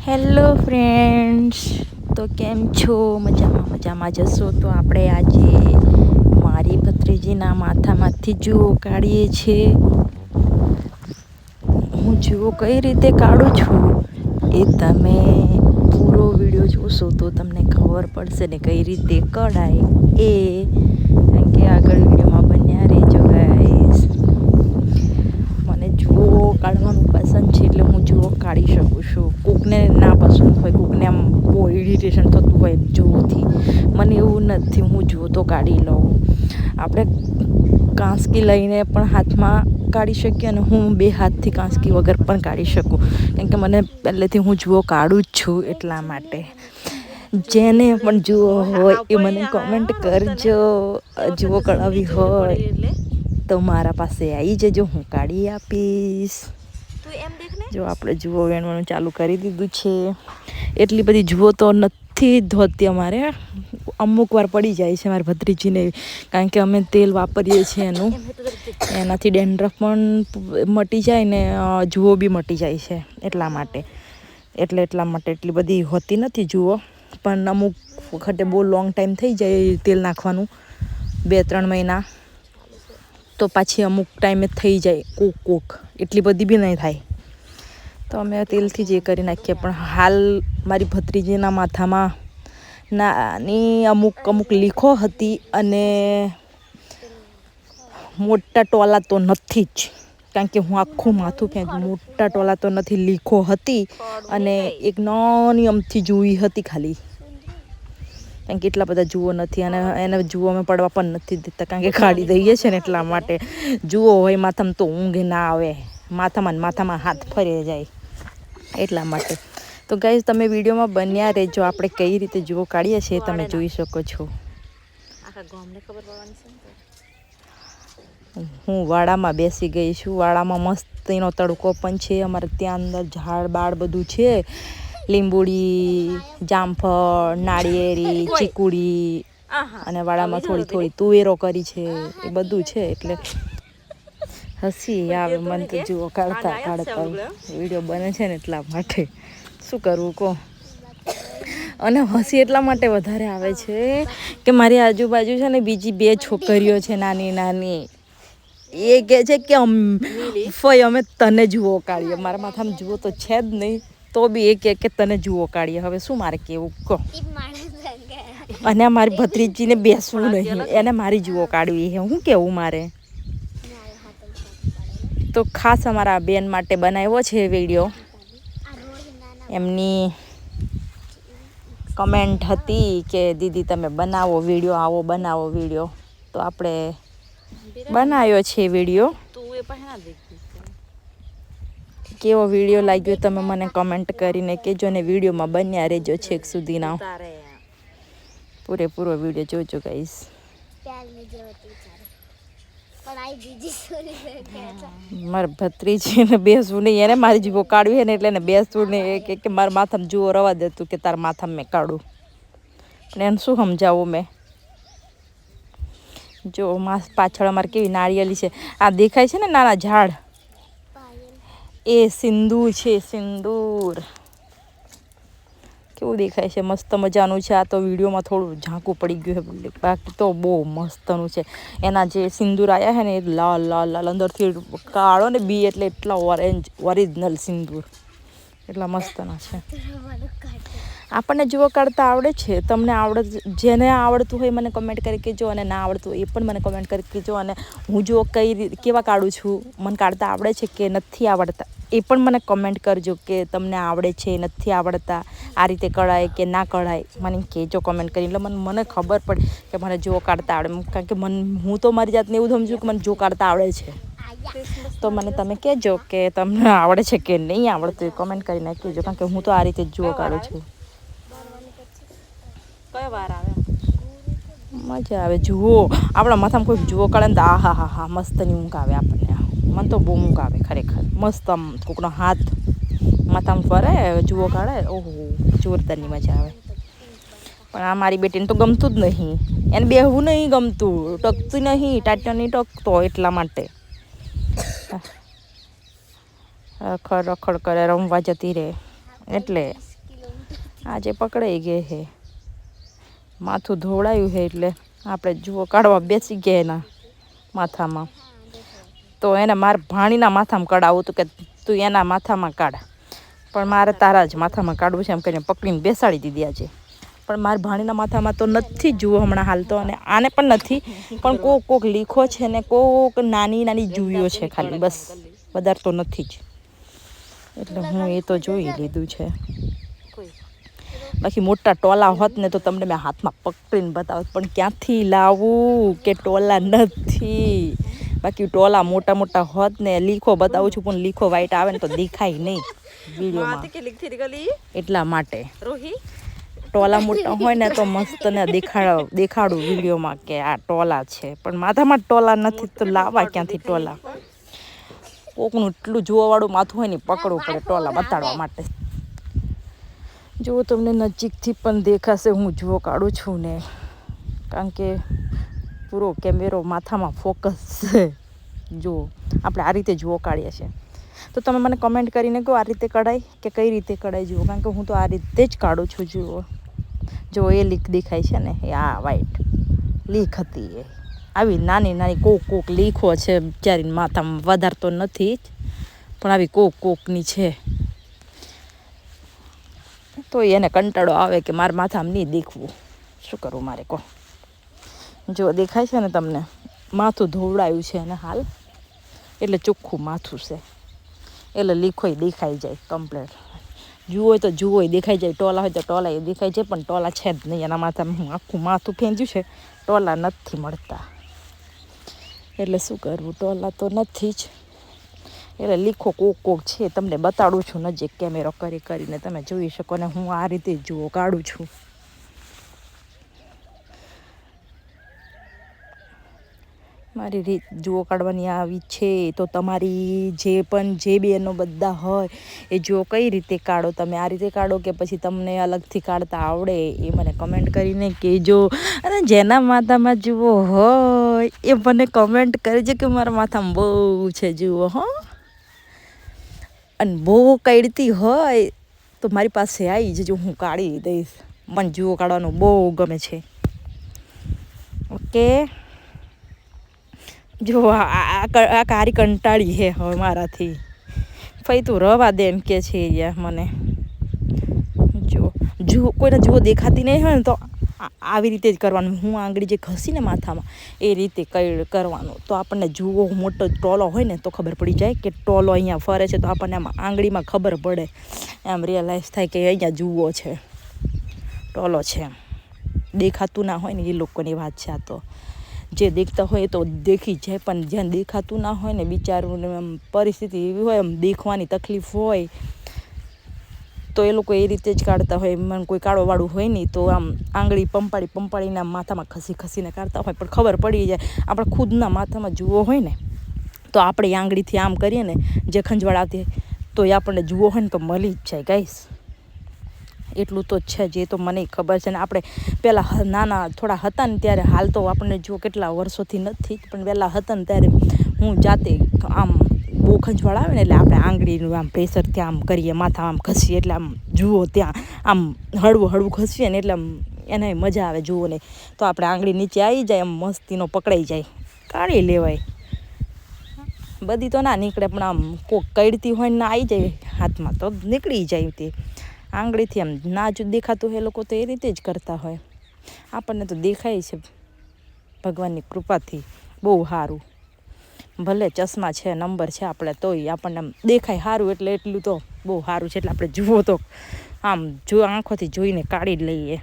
Hello friends, તો કેમ છો? મજામાં મજામાં જશો? તો આપણે આજે મારી ભત્રીજીના માથામાંથી જુઓ કાઢીએ છીએ હું જુઓ કઈ રીતે કાઢું છું? એ તમે પૂરો વીડિયો જોશો તો તમને ખબર પડશે ને કઈ રીતે કઢાય એ કારણ કે આગળ વિડીયોમાં બન્યા રહેજો ગાઈસ મને જુઓ કાઢવાનું પસંદ છે એટલે હું જુઓ કાઢી શકું છું કોકને ના પસંદ હોય કોકને આમ બહુ ઇરિટેશન થતું હોય જુઓથી મને એવું હું જુઓ તો કાઢી લઉં. આપણે કાંસકી લઈને પણ હાથમાં કાઢી શકીએ અને હું બે હાથથી કાંસકી વગર પણ કાઢી શકું. કેમ કે મને પહેલેથી હું જુઓ કાઢું જ છું એટલા માટે. જેને પણ જુઓ હોય એ મને કોમેન્ટ કરજો. જુઓ કળાવી હોય તો મારા પાસે આવી જજો હું કાઢી આપીશ. જો આપણે જુઓ વેણવાનું ચાલુ કરી દીધું છે. એટલી બધી જુઓ તો નથી ધોતી અમારે. અમુક વાર પડી જાય છે મારા ભત્રીજીને, કારણ કે અમે તેલ વાપરીએ છીએ એનું. એનાથી ડેન્ડ્રફ પણ મટી જાય ને જુઓ બી મટી જાય છે એટલા માટે. એટલે એટલા માટે એટલી બધી હોતી નથી જુઓ. પણ અમુક વખતે બહુ લોંગ ટાઈમ થઈ જાય તેલ નાખવાનું, બે, ત્રણ મહિના. તો પાછી અમુક ટાઈમે થઈ જાય કોક કોક. એટલી બધી બી નહીં થાય. તો અમે તેલથી જ એ કરી નાખીએ. પણ હાલ મારી ભત્રીજીના માથામાં નાની અમુક અમુક લીખો હતી અને મોટા ટોલા તો નથી જ. કારણ કે હું આખું માથું ફેંક મોટા ટોલા તો નથી, લીખો હતી અને એક નાની અમથી જોઈ હતી ખાલી. કારણ કે એટલા બધા જુઓ નથી અને એને જુઓ અમે પડવા પણ નથી દેતા, કારણ કે કાઢી દઈએ છીએ ને એટલા માટે. જુઓ હોય માથામાં તો ઊંઘ ના આવે. માથામાં માથામાં હાથ ફરી જાય એટલા માટે. તો ગાઈઝ તમે વિડીયોમાં બન્યા રહેજો. આપણે કઈ રીતે જુઓ કાઢીએ છીએ તમે જોઈ શકો છો. હું વાડામાં બેસી ગઈ છું. વાડામાં મસ્ત એનો તડકો પણ છે. અમારે ત્યાં અંદર ઝાડ બાળ બધું છે. લીંબુડી જામફળ નાળિયેરી ચીકુડી અને વાડામાં થોડી થોડી તુવેરો કરી છે. એ બધું છે એટલે હસી આવે મન તો જુઓ કાઢતા કાઢતા વીડિયો બને છે ને એટલા માટે. શું કરવું કહો? અને હસી એટલા માટે વધારે આવે છે કે મારી આજુબાજુ છે ને બીજી બે છોકરીઓ છે નાની નાની. એ કહે છે કે ફય અમે તને જુઓ કાઢીએ મારા માથામાં જુઓ તો છે જ નહીં તો બી એ કહે કે તને જુઓ કાઢીએ હવે શું મારે કેવું કહો? અને મારી ભત્રીજીને બેસવું નહીં. એને મારી જુઓ કાઢવી હે શું કેવું મારે? તો ખાસ અમારા બેન માટે બનાવ્યો છે વીડિયો એમની કમેન્ટ હતી કે, દીદી, તમે બનાવો વીડિયો આવો બનાવો વીડિયો તો આપણે બનાવ્યો છે વીડિયો કેવો વીડિયો લાગ્યો તમે મને કમેન્ટ કરીને કહેજો ને વિડીયોમાં બન્યા રહેજો છેક સુધીના. પૂરેપૂરો વીડિયો જોજો ગાઈશ મારા ભત્રીજીને બેસવું નહીં એને મારી જીવો કાઢવી ને એટલે એને બેસવું નહીં કે મારા માથામાં જુઓ રવા દેતું કે તારા માથામાં મેં કાઢું. પણ એને શું સમજાવું મેં? જો માસ પાછળ અમારે કેવી નાળિયેલી છે. આ દેખાય છે ને નાના ઝાડ? એ સિંદૂર છે સિંદૂર. કેવું દેખાય છે? મસ્ત મજાનું છે. આ તો વિડીયોમાં થોડું ઝાંકું પડી ગયું છે બાકી તો બહુ મસ્તનું છે. એના જે સિંદૂર આવ્યા છે ને, એ લાલ લાલ લાલ. અંદરથી કાળો ને બી એટલે એટલા ઓરેન્જ, ઓરિજિનલ સિંદૂર. એટલા મસ્તના છે. આપણને જુઓ કાઢતા આવડે છે. તમને આવડે જેને આવડતું હોય મને કમેન્ટ કરી કહેજો અને ના આવડતું હોય એ પણ મને કમેન્ટ કરી કહેજો અને હું જુઓ કઈ રીતે કેવા કાઢું છું. મને કાઢતા આવડે છે કે નથી આવડતા? એ પણ મને કમેન્ટ કરજો કે તમને આવડે છે નથી આવડતા? આ રીતે કઢાય કે ના કઢાય? મને કહેજો કમેન્ટ કરી એટલે મને મને ખબર પડે કે મને જો કાઢતા આવડે. કારણ કે મન હું તો મારી જાતને એવું સમજું કે મને જો કાઢતા આવડે છે. તો મને તમે કહેજો કે તમને આવડે છે કે નહીં આવડતું એ કમેન્ટ કરીને કહેજો કારણ કે હું તો આ રીતે જ જુઓ કાઢું છું. કયો વાર આવે? મજા આવે જુઓ. આપણા માથામાં કોઈ જુઓ કાઢે ને તો આ હા હા હા મસ્તની ઊંઘ આવે આપણને. મને તો બહુ ઊંઘ આવે ખરેખર. મસ્ત આમ કોકનો હાથ માથામાં ફરે જુઓ કાઢે ઓહો જોરદારની મજા આવે. પણ આ મારી બેટીને તો ગમતું જ નહીં. એને બેહવું નહીં ગમતું ટકતું નહીં ટાટા નહીં ટકતો એટલા માટે. રખડ રખડ કરે, રમવા જતી રહે. એટલે આજે પકડાઈ ગઈ હે માથું ધોવડાયું છે એટલે આપણે જુઓ કાઢવા બેસી ગયા એના માથામાં. તો એને મારે ભાણીના માથામાં કઢાવું હતું કે તું એના માથામાં કાઢ. પણ મારે તારા જ માથામાં કાઢવું છે એમ કરીને પકડીને બેસાડી દીધી આજે. પણ મારા ભાણીના માથામાં તો નથી જુઓ હમણાં હાલ તો અને આને પણ નથી પણ કોક કોક લીખો છે ને કોક નાની નાની જુવીઓ છે ખાલી બસ વધારે તો નથી જ. એટલે હું એ તો જોઈ લીધું છે. બાકી મોટા ટોલા હોત ને તો તમને મેં હાથમાં પકડીને બતાવત પણ ક્યાંથી લાવું કે ટોલા નથી? બાકી ટોલા મોટા મોટા હોત ને લીખો બતાવું છું પણ લીખો વાઈટ આવે ને તો દેખાય નહીં. વિડીયોમાં એટલા માટે. રોહી? ટોલા મોટા હોય ને તો મસ્ત ને દેખાડ, દેખાડું વિડીયોમાં કે આ ટોલા છે. પણ માથામાં ટોલા નથી તો લાવવા ક્યાંથી ટોલા? કોકનું એટલું જોવાવાળું માથું હોય ને પકડવું પડે ટોલા બતાડવા માટે. જો તમને નજીકથી પણ દેખાશે, હું જુઓ, કાઢું છું ને. કારણ કે પૂરો કેમેરો માથામાં ફોકસ છે. જુઓ આપણે આ રીતે જુઓ કાઢીએ છીએ. તો તમે મને કમેન્ટ કરીને કહો આ રીતે કઢાય કે કઈ રીતે કઢાય જુઓ? કારણ કે હું તો આ રીતે જ કાઢું છું, જુઓ. જો એ લીક દેખાય છે ને, એ આ વાઈટ લીક હતી એ. આવી નાની નાની કોક કોક લીખો છે બિચારીને માથામાં વધારે તો નથી જ, પણ આવી કોક કોકની છે. તો એને કંટાળો આવે કે મારા માથામાં નહીં દેખવું. શું કરવું મારે, કહો. જો દેખાય છે ને તમને, માથું ધોવડાયું છે ને હાલ. એટલે ચોખ્ખું માથું છે. એટલે લીખોય દેખાઈ જાય કમ્પ્લેટ જુઓ તો જુઓ દેખાઈ જાય. ટોલા હોય તો ટોલા, એ દેખાય છે, પણ ટોલા છે જ નહીં. એના માથામાં હું આખું માથું ફેંજ્યું છે. ટોલા નથી મળતા. એટલે શું કરવું? ટોલા તો નથી જ. એટલે લીખો કોક કોક છે. તમને બતાડું છું, નજીક કેમેરો કરી કરીને તમે જોઈ શકો ને હું આ રીતે જુઓ, કાઢું છું. મારી રીત જુઓ કાઢવાની આવી છે. તો તમારી જે પણ જે બેનો બધા હોય, એ જુઓ કઈ રીતે કાઢો તમે? આ રીતે કાઢો કે પછી તમને અલગથી કાઢતા આવડે? એ મને કમેન્ટ કરીને કહેજો. અને જેના માથામાં જુઓ હોય, એ મને કમેન્ટ કરજો કે મારા માથામાં બહુ છે જુઓ, હો. અને બહુ કાઢતી હોય, તો મારી પાસે આવી જજો, હું કાઢી દઈશ. મને જુઓ કાઢવાનું બહુ ગમે છે. ઓકે જો આ કારી કંટાળી હે હવે મારાથી. ફઈ તું રવા દે એમ કે છે યાર મને. જો જુઓ કોઈને જુઓ દેખાતી નહીં હોય ને તો આવી રીતે જ કરવાનું. હું આંગળી જે ઘસીને માથામાં એ રીતે કઈ કરવાનું. તો આપણને જુઓ મોટો ટોલો હોય ને તો ખબર પડી જાય કે ટોલો અહીંયા ફરે છે તો આપણને આમ આંગળીમાં ખબર પડે. એમ રિયલાઇઝ થાય કે અહીંયા જુઓ છે. ટોલો છે એમ. દેખાતું ના હોય ને એ લોકોની વાત છે આ તો. જે દેખતા હોય તો દેખી જાય, પણ જ્યાં દેખાતું ના હોય ને બિચારું આમ પરિસ્થિતિ એવી હોય એમ દેખવાની તકલીફ હોય, તો એ લોકો એ રીતે જ કાઢતા હોય. મને કોઈ કાળોવાળું હોય નહીં, તો આમ આંગળી પંપાળી પંપાળીને માથામાં ખસી ખસીને કાઢતા હોય. પણ ખબર પડી જાય, આપણે ખુદના માથામાં જુઓ હોય ને, તો આપણે આંગળીથી આમ કરીએ ને, જે ખંજવાળ આવતી તો એ આપણને જુઓ હોય ને તો મળી જ જાય ગાઈસ એટલું તો છે, જ એ તો મને ખબર છે ને આપણે પહેલાં નાના થોડા હતા ને ત્યારે હાલ તો આપણને જો કેટલા વર્ષોથી નથી પણ પહેલાં હતા ને ત્યારે હું જાતે આમ બહુ ખંજવાળ આવે ને એટલે આપણે આંગળીનું આમ પ્રેશરથી આમ કરીએ, માથા આમ ઘસીએ એટલે આમ જુઓ ત્યાં આમ હળવું હળવું ઘસીએ ને એટલે આમ એને મજા આવે જુઓ ને તો આપણે આંગળી નીચે આવી જાય, આમ મસ્તીનો પકડાઈ જાય. કાઢી લેવાય. બધી તો ના નીકળે, પણ આમ કોક કડતી હોય ના આવી જાય, હાથમાં તો નીકળી જાય તે. આંગળીથી આમ ના જ દેખાતું હોય એ લોકો તો એ રીતે જ કરતા હોય. આપણને તો દેખાય છે ભગવાનની કૃપાથી બહુ સારું. ભલે ચશ્મા છે, નંબર છે આપણે તોય આપણને આમ દેખાય સારું એટલે એટલું તો બહુ સારું છે એટલે આપણે જુઓ તો આમ જો આંખોથી જોઈને કાઢી લઈએ.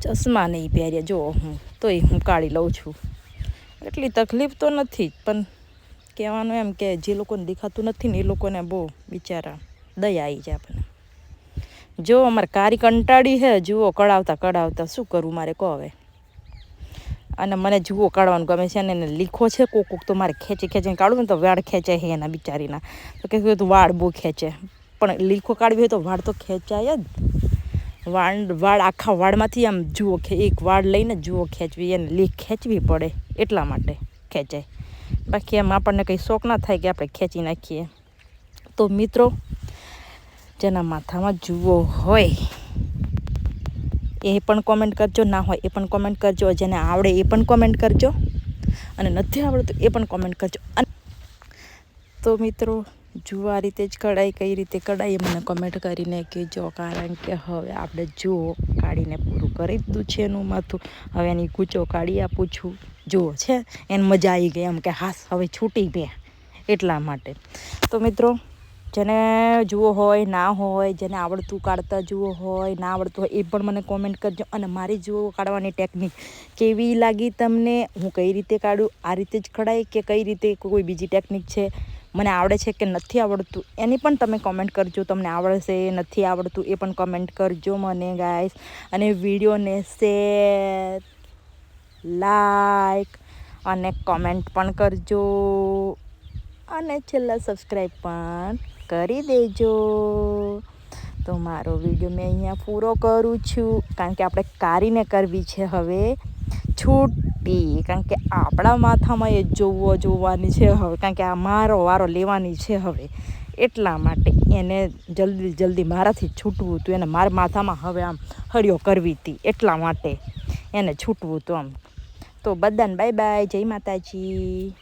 ચશ્મા નહીં પહેર્યા જો હું તોય હું કાઢી લઉં છું. એટલી તકલીફ તો નથી પણ કહેવાનું એમ કે જે લોકોને દેખાતું નથી ને એ લોકોને બહુ બિચારા દયા આવી જાય આપણને. જો અમારે કારી કંટાળી હે જુઓ, કળાવતા કળાવતા શું કરવું મારે કહો હવે. અને મને જુઓ, કાઢવાનું ગમે છે અને એને લીખો છે કોક કોક તો મારે ખેંચી ખેંચીને કાઢું ને તો વાળ ખેંચાય છે એના બિચારીના. તો કે તું વાળ બહુ ખેંચે. પણ લીખો કાઢવી હોય તો વાળ તો ખેંચાય જ. વાળ વાળ આખા વાળમાંથી આમ જુઓ એક વાળ લઈને જુઓ ખેંચવી, એને લીખ ખેંચવી પડે એટલા માટે ખેંચાય. બાકી એમ આપણને કંઈ શોખ ના થાય કે આપણે ખેંચી નાખીએ. તો મિત્રો જેના માથામાં જુઓ હોય. એ પણ કોમેન્ટ કરજો, ના હોય એ પણ કોમેન્ટ કરજો, જેને આવડે એ પણ કોમેન્ટ કરજો. અને નથી આવડતું એ પણ કોમેન્ટ કરજો. અને તો મિત્રો, જુઓ આ રીતે જ કઢાઈ, કઈ રીતે કઢાઈ, એ મને કોમેન્ટ કરીને કહેજો. કારણ કે હવે આપણે જુઓ, કાઢીને પૂરું કરી દીધું છે એનું માથું. હવે એની કૂચો કાઢી આપું છું. જુઓ છે, એને મજા આવી ગઈ એમ કે હાસ, હવે છૂટી ગયા એટલા માટે. તો મિત્રો જેને જુઓ હોય, ના હોય, જેને આવડતું કાઢતા જુઓ હોય, ના આવડતું હોય, એ પણ મને કોમેન્ટ કરજો. અને મારી જુઓ કાઢવાની ટેકનિક કેવી લાગી તમને? હું કઈ રીતે કાઢું? આ રીતે જ કઢાઈ કે કઈ રીતે કોઈ બીજી ટેકનિક છે? મને આવડે છે કે નથી આવડતું? એની પણ તમે કોમેન્ટ કરજો. તમને આવડશે, નથી આવડતું, એ પણ કોમેન્ટ કરજો મને ગાઈસ અને વિડીયોને શેર લાઈક અને કોમેન્ટ પણ કરજો. અને છેલ્લા સબસ્ક્રાઈબ પણ કરી દેજો. તો મારો વીડિયો મેં અહીંયા પૂરો કરું છું. કારણ કે આપણે કારીને કરવી છે હવે. છૂટી. કારણ કે આપણા માથામાં એ જોવો જોવાની છે હવે. કારણ કે આ મારો વારો લેવાની છે હવે. એટલા માટે એને જલ્દી જલ્દી મારાથી છૂટવું હતું. એને મારા માથામાં હવે આમ હળીઓ કરવી હતી. એટલા માટે એને છૂટવું હતું આમ. તો બધાને બાય બાય. જય માતાજી.